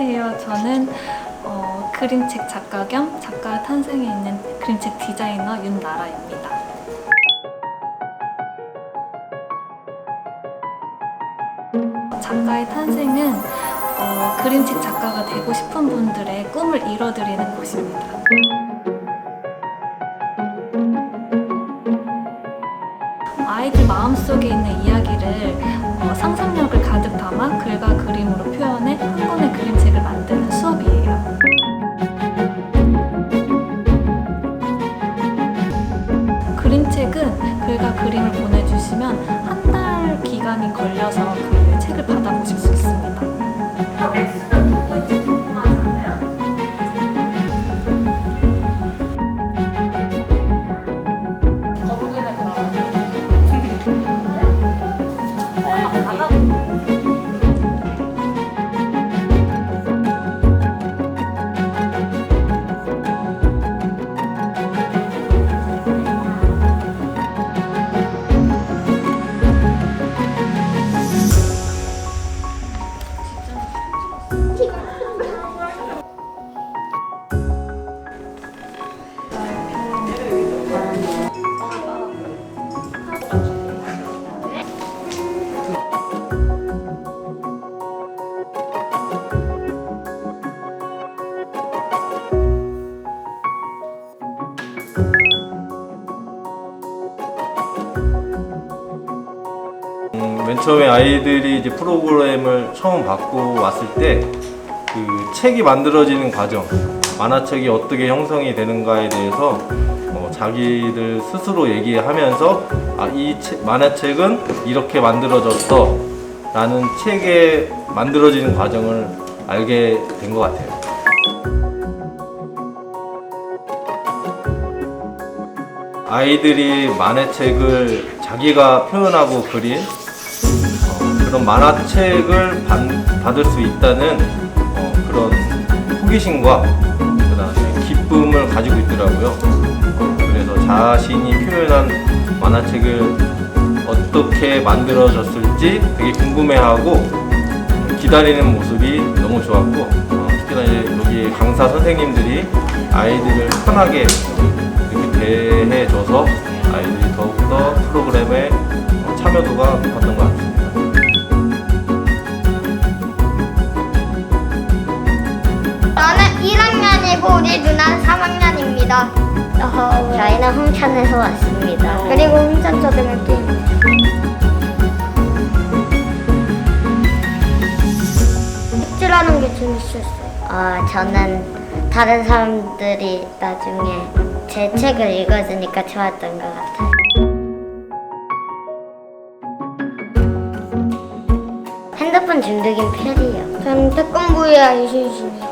저는 어, 그림책 작가 겸 작가 탄생에 있는 그림책 디자이너 윤나라입니다. 작가의 탄생은 어, 그림책 작가가 되고 싶은 분들의 꿈을 이뤄드리는 곳입니다. 그림을 보내주시면 한 달 기간이 걸려서 그 책을 받아보실 수 있습니다. 맨 처음에 아이들이 이제 프로그램을 처음 받고 왔을 때 그 책이 만들어지는 과정, 만화책이 어떻게 형성이 되는가에 대해서 어, 자기들 스스로 얘기하면서 아, 이 책- 만화책은 이렇게 만들어졌어 라는 책의 만들어지는 과정을 알게 된 것 같아요. 아이들이 만화책을 자기가 표현하고 그린 어, 그런 만화책을 받, 받을 수 있다는 어, 그런 호기심과 그다음에 기쁨을 가지고 있더라고요. 어, 그래서 자신이 표현한 만화책을 어떻게 만들어졌을지 되게 궁금해하고 기다리는 모습이 너무 좋았고 어, 특히나 이제 여기 강사 선생님들이 아이들을 편하게 이렇게 대해줘서 아이들이 더욱더 프로그램에 어, 참여도가 높았던 것 같습니다. 저는 1학년이고 우리 누나는 3학년입니다. 저희는 홍천에서 왔습니다. 그리고 홍천초등학교 색칠하는 게 재밌었어요. 어, 저는 다른 사람들이 나중에 제 책을 읽어주니까 좋았던 것 같아요. 핸드폰 중독인 편이에요. 저는 태권브이와 이순신이요.